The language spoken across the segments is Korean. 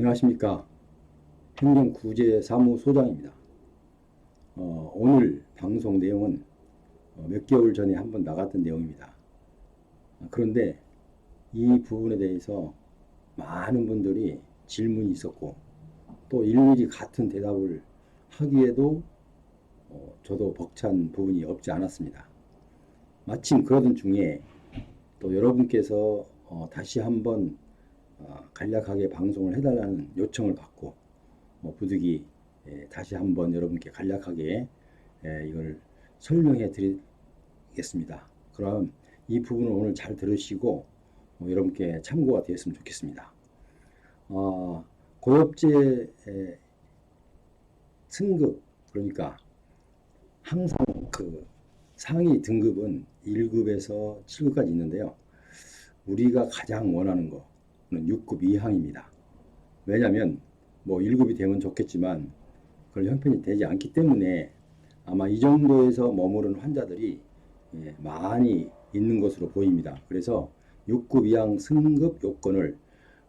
안녕하십니까. 행정구제사무소장입니다. 어, 오늘 방송 내용은 어, 몇 개월 전에 한번 나갔던 내용입니다. 아, 그런데 이 부분에 대해서 많은 분들이 질문이 있었고 또 일일이 같은 대답을 하기에도 어, 저도 벅찬 부분이 없지 않았습니다. 마침 그러던 중에 또 여러분께서 어, 다시 한번 어, 간략하게 방송을 해달라는 요청을 받고 어, 부득이 예, 다시 한번 여러분께 간략하게 예, 이걸 설명해 드리겠습니다. 그럼 이 부분을 오늘 잘 들으시고 어, 여러분께 참고가 되었으면 좋겠습니다. 어, 고엽제 에, 승급 그러니까 항상 그 상위 등급은 1급에서 7급까지 있는데요. 우리가 가장 원하는 거는 6급 이하입니다. 왜냐하면 뭐 1급이 되면 좋겠지만 그걸 형편이 되지 않기 때문에 아마 이 정도에서 머무른 환자들이 예, 많이 있는 것으로 보입니다. 그래서 6급 이상 승급 요건을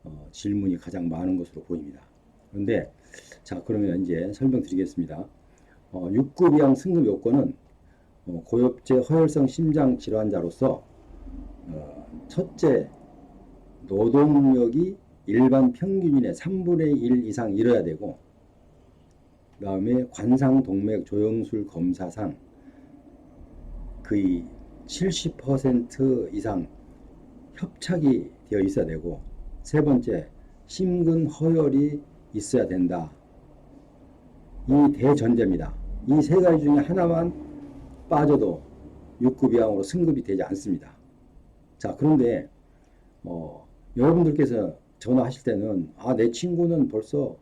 어, 질문이 가장 많은 것으로 보입니다. 그런데 자 그러면 이제 설명드리겠습니다. 어, 6급 이상 승급 요건은 어, 고엽제 허혈성 심장 질환자로서 어, 첫째 노동력이 일반 평균인의 3분의 1 이상 이뤄야 되고 그 다음에 관상 동맥 조영술 검사상 거의 70% 이상 협착이 되어 있어야 되고 세 번째 심근 허혈이 있어야 된다. 이 대전제입니다. 이 세 가지 중에 하나만 빠져도 6급 이하로 승급이 되지 않습니다. 자, 그런데 어, 여러분들께서 전화하실 때는 아, 내 친구는 벌써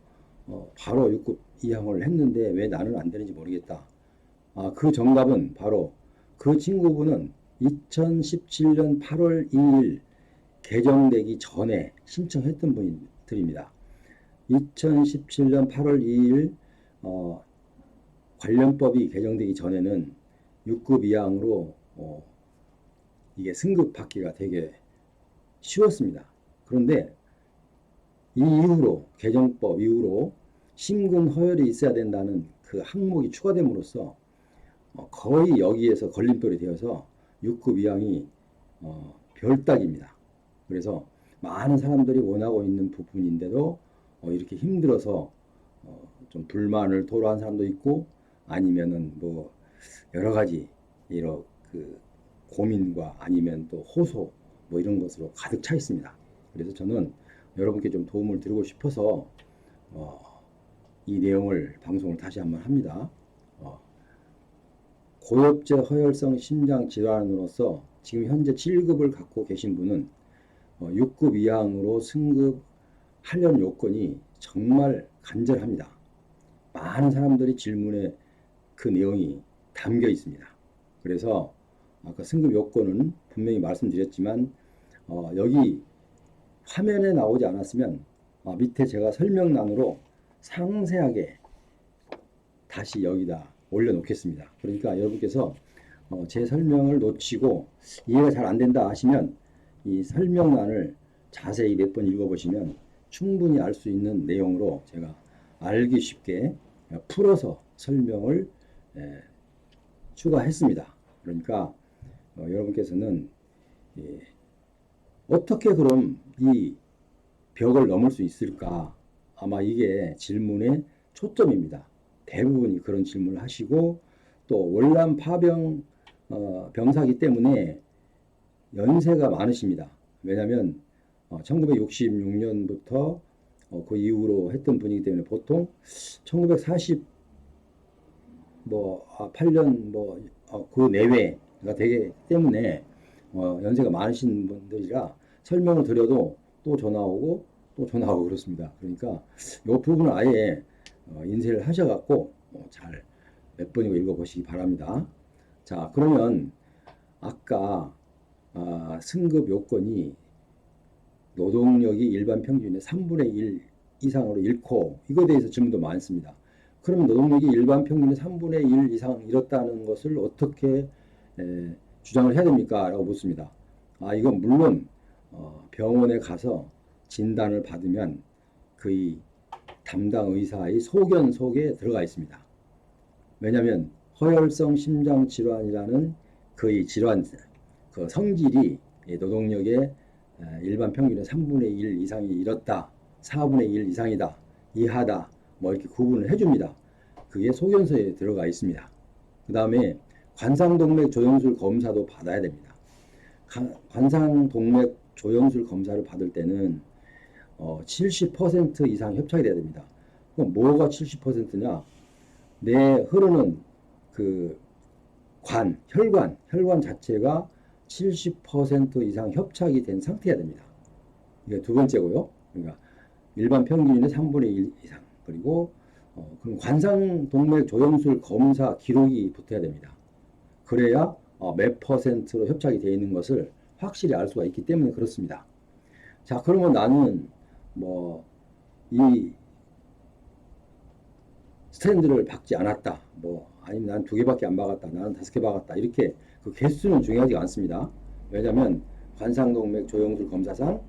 어, 바로 6급 이항을 했는데 왜 나는 안 되는지 모르겠다. 아, 그 정답은 바로 그 친구분은 2017년 8월 2일 개정되기 전에 신청했던 분들입니다. 2017년 8월 2일 어, 관련법이 개정되기 전에는 6급 이항으로 어, 이게 승급 받기가 되게 쉬웠습니다. 그런데 이 이후로 개정법 이후로 심근 허혈이 있어야 된다는 그 항목이 추가됨으로써 어, 거의 여기에서 걸림돌이 되어서 6급 이항이 어, 별따기입니다. 그래서 많은 사람들이 원하고 있는 부분인데도 어, 이렇게 힘들어서 어, 좀 불만을 토로한 사람도 있고 아니면은 뭐 여러 가지 이런 그 고민과 아니면 또 호소 뭐 이런 것으로 가득 차 있습니다. 그래서 저는 여러분께 좀 도움을 드리고 싶어서 어, 이 내용을 방송을 다시 한번 합니다. 어, 고엽제 허혈성 심장 질환으로서 지금 현재 7급을 갖고 계신 분은 어, 6급 이항으로 승급 하려는 요건이 정말 간절합니다. 많은 사람들이 질문에 그 내용이 담겨 있습니다. 그래서 아까 승급 요건은 분명히 말씀드렸지만 어, 여기 화면에 나오지 않았으면 어, 밑에 제가 설명란으로 상세하게 다시 여기다 올려놓겠습니다. 그러니까 여러분께서 어, 제 설명을 놓치고 이해가 잘 안 된다 하시면 이 설명란을 자세히 몇 번 읽어보시면 충분히 알 수 있는 내용으로 제가 알기 쉽게 풀어서 설명을 에, 추가했습니다. 그러니까 어, 여러분께서는 예, 어떻게 그럼 이 벽을 넘을 수 있을까? 아마 이게 질문의 초점입니다. 대부분이 그런 질문을 하시고 또 월남 파병 어, 병사기 때문에 연세가 많으십니다. 왜냐하면 어, 1966년부터 어, 그 이후로 했던 분이기 때문에 보통 1940 뭐, 아, 8년 뭐, 어, 그 내외가 되기 때문에, 어, 연세가 많으신 분들이라 설명을 드려도 또 전화 오고 또 전화 오고 그렇습니다. 그러니까 이 부분을 아예 어, 인쇄를 하셔갖고 어, 잘몇 번이고 읽어보시기 바랍니다. 자, 그러면 아까 아, 승급 요건이 노동력이 일반 평균의 3분의 1 이상으로 잃고 이거에 대해서 질문도 많습니다. 그러면 노동력이 일반 평균의 3분의 1 이상 잃었다는 것을 어떻게 에, 주장을 해야 됩니까? 라고 묻습니다. 아, 이건 물론 어, 병원에 가서 진단을 받으면 그의 담당 의사의 소견 속에 들어가 있습니다. 왜냐하면 허혈성 심장 질환이라는 그의 질환 그 성질이 이 노동력의 에, 일반 평균의 3분의 1 이상이 이렇다, 4분의 1 이상이다, 이하다, 뭐 이렇게 구분을 해줍니다. 그게 소견서에 들어가 있습니다. 그 다음에 관상동맥 조영술 검사도 받아야 됩니다. 가- 관상동맥 조영술 검사를 받을 때는 어, 70% 이상 협착이 돼야 됩니다. 그럼 뭐가 70%냐? 내 흐르는 그 관, 혈관, 혈관 자체가 70% 이상 협착이 된 상태여야 됩니다. 이게 두 번째고요. 그러니까 일반 평균의 3분의 1 이상. 그리고 어, 그럼 관상 동맥 조영술 검사 기록이 붙어야 됩니다. 그래야 어, 몇 퍼센트로 협착이 되어 있는 것을 확실히 알 수가 있기 때문에 그렇습니다. 자, 그러면 나는 뭐 이 스탠드를 박지 않았다. 뭐 아니면 난 두 개밖에 안 박았다. 나는 다섯 개 박았다. 이렇게 그 개수는 중요하지 않습니다. 왜냐하면 관상동맥 조영술 검사상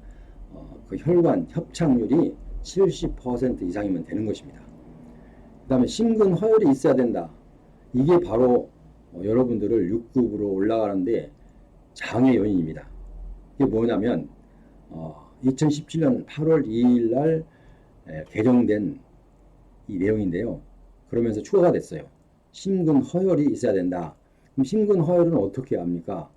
어, 그 혈관 협착률이 70% 이상이면 되는 것입니다. 그 다음에 심근 허혈이 있어야 된다. 이게 바로 어, 여러분들을 6급으로 올라가는데 장애 요인입니다. 이게 뭐냐면 어, 2017년 8월 2일 날 에, 개정된 이 내용인데요. 그러면서 추가가 됐어요. 심근 허혈이 있어야 된다. 그럼 심근 허혈은 어떻게 합니까?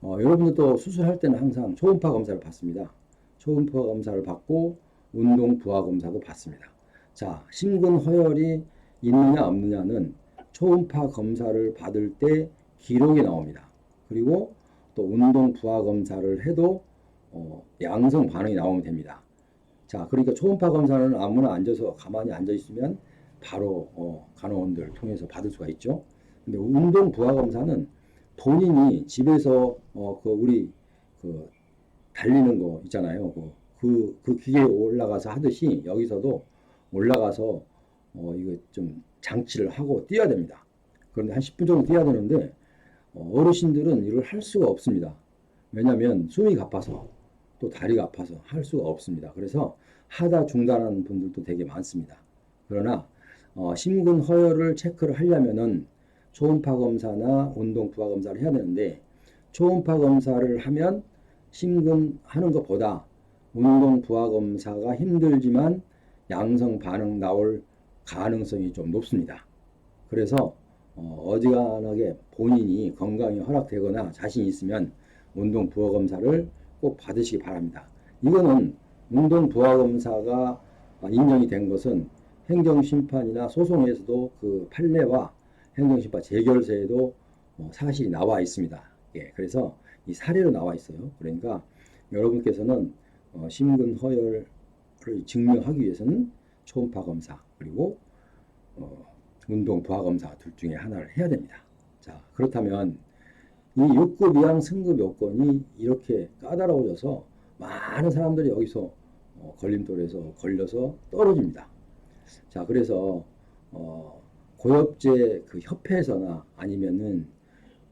어, 여러분들도 수술할 때는 항상 초음파 검사를 받습니다. 초음파 검사를 받고 운동 부하 검사도 받습니다. 자, 심근 허혈이 있느냐 없느냐는 초음파 검사를 받을 때 기록이 나옵니다. 그리고 또 운동 부하 검사를 해도 어, 양성 반응이 나오면 됩니다. 자, 그러니까 초음파 검사는 아무나 앉아서 가만히 앉아 있으면 바로 어, 간호원들 통해서 받을 수가 있죠. 근데 운동 부하 검사는 본인이 집에서 어, 그 우리 그 달리는 거 있잖아요. 그, 그, 그 기계에 올라가서 하듯이 여기서도 올라가서 어, 이거 좀 장치를 하고 뛰어야 됩니다. 그런데 한 10분 정도 뛰어야 되는데 어, 어르신들은 이걸 할 수가 없습니다. 왜냐하면 숨이 가빠서 또 다리가 아파서 할 수가 없습니다. 그래서 하다 중단하는 분들도 되게 많습니다. 그러나 어, 심근 허혈을 체크를 하려면은 초음파 검사나 운동 부하 검사를 해야 되는데 초음파 검사를 하면 심근 하는 것보다 운동 부하 검사가 힘들지만 양성 반응 나올 가능성이 좀 높습니다. 그래서 어, 어지간하게 본인이 건강이 허락되거나 자신 있으면 운동 부하 검사를 꼭 받으시기 바랍니다. 이거는 운동 부하 검사가 인정이 된 것은 행정심판이나 소송에서도 그 판례와 행정심판 재결서에도 어, 사실이 나와 있습니다. 예, 그래서 이 사례로 나와 있어요. 그러니까 여러분께서는 어, 심근 허혈을 증명하기 위해서는 초음파 검사 그리고 어, 운동 부하 검사 둘 중에 하나를 해야 됩니다. 자, 그렇다면 이 6급 이상 승급 요건이 이렇게 까다로워져서 많은 사람들이 여기서 어, 걸림돌에서 걸려서 떨어집니다. 자, 그래서 어, 고엽제 그 협회에서나 아니면은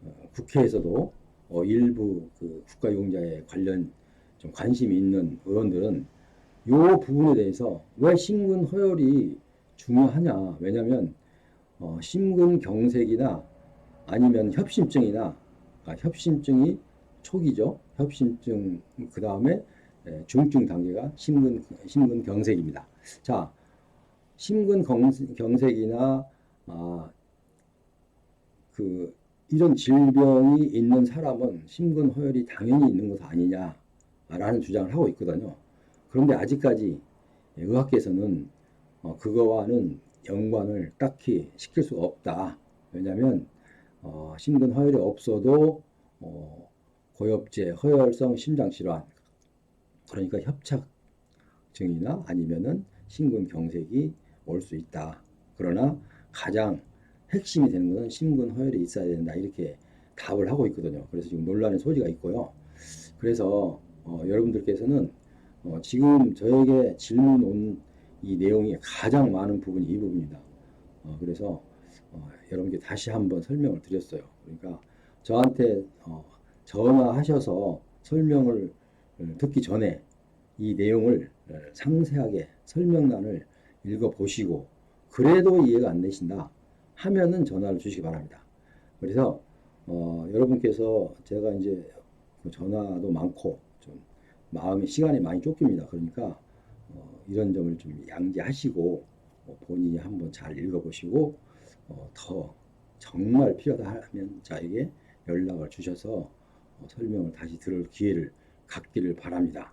어, 국회에서도 어, 일부 그 국가유공자에 관련 좀 관심이 있는 의원들은 이 부분에 대해서 왜 심근 허혈이 중요하냐? 왜냐하면 어, 심근경색이나 아니면 협심증이나 아, 협심증이 초기죠. 협심증 그 다음에 중증 단계가 심근 심근경색입니다. 자, 심근경색이나 아, 그 이런 질병이 있는 사람은 심근허혈이 당연히 있는 것 아니냐라는 주장을 하고 있거든요. 그런데 아직까지 의학계에서는 어, 그거와는 연관을 딱히 시킬 수가 없다. 왜냐하면 어, 심근 허혈이 없어도 어, 고엽제, 허혈성 심장질환 그러니까 협착증이나 아니면은 심근경색이 올 수 있다. 그러나 가장 핵심이 되는 것은 심근 허혈이 있어야 된다. 이렇게 답을 하고 있거든요. 그래서 지금 논란의 소지가 있고요. 그래서 어, 여러분들께서는 어, 지금 저에게 질문 온 이 내용이 가장 많은 부분이 이 부분입니다. 어, 그래서 어, 여러분께 다시 한번 설명을 드렸어요. 그러니까 저한테 어, 전화하셔서 설명을 듣기 전에 이 내용을 상세하게 설명란을 읽어보시고 그래도 이해가 안 되신다 하면은 전화를 주시기 바랍니다. 그래서 어, 여러분께서 제가 이제 그 전화도 많고 좀 마음의 시간이 많이 쫓깁니다. 그러니까 어, 이런 점을 좀 양지하시고 어, 본인이 한번 잘 읽어보시고 어, 더 정말 필요하다 하면 저에게 연락을 주셔서 어, 설명을 다시 들을 기회를 갖기를 바랍니다.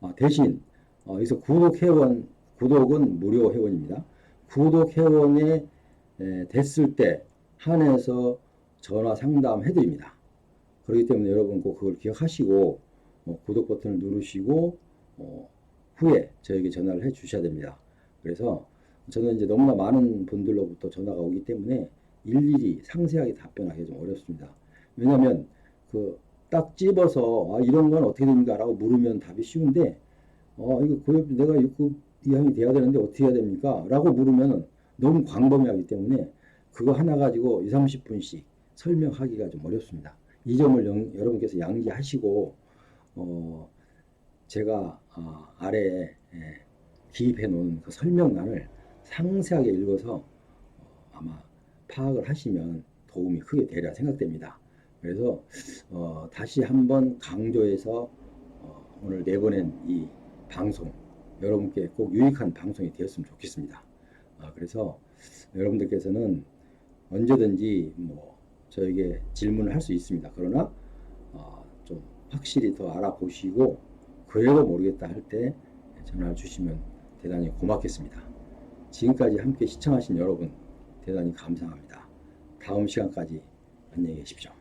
어, 대신 어, 여기서 구독 회원 구독은 무료 회원입니다. 구독 회원에 에, 됐을 때 한해서 전화 상담 해 드립니다. 그렇기 때문에 여러분 꼭 그걸 기억하시고 어, 구독 버튼을 누르시고 어, 후에 저에게 전화를 해 주셔야 됩니다. 그래서 저는 이제 너무나 많은 분들로부터 전화가 오기 때문에 일일이 상세하게 답변하기 좀 어렵습니다. 왜냐하면 그 딱 집어서 아, 이런 건 어떻게 됩니까라고 물으면 답이 쉬운데 어 이거 고엽 내가 6급 이항이 돼야 되는데 어떻게 해야 됩니까? 라고 물으면 너무 광범위하기 때문에 그거 하나 가지고 2, 30분씩 설명하기가 좀 어렵습니다. 이 점을 영- 여러분께서 양지하시고 어 제가 어, 아래에 예, 기입해 놓은 그 설명란을 상세하게 읽어서 어, 아마 파악을 하시면 도움이 크게 되리라 생각됩니다. 그래서 어, 다시 한번 강조해서 어, 오늘 내보낸 이 방송 여러분께 꼭 유익한 방송이 되었으면 좋겠습니다. 아, 그래서 여러분들께서는 언제든지 뭐 저에게 질문을 할 수 있습니다. 그러나 어, 좀 확실히 더 알아보시고 그래도 모르겠다 할 때 전화를 주시면 대단히 고맙겠습니다. 지금까지 함께 시청하신 여러분 대단히 감사합니다. 다음 시간까지 안녕히 계십시오.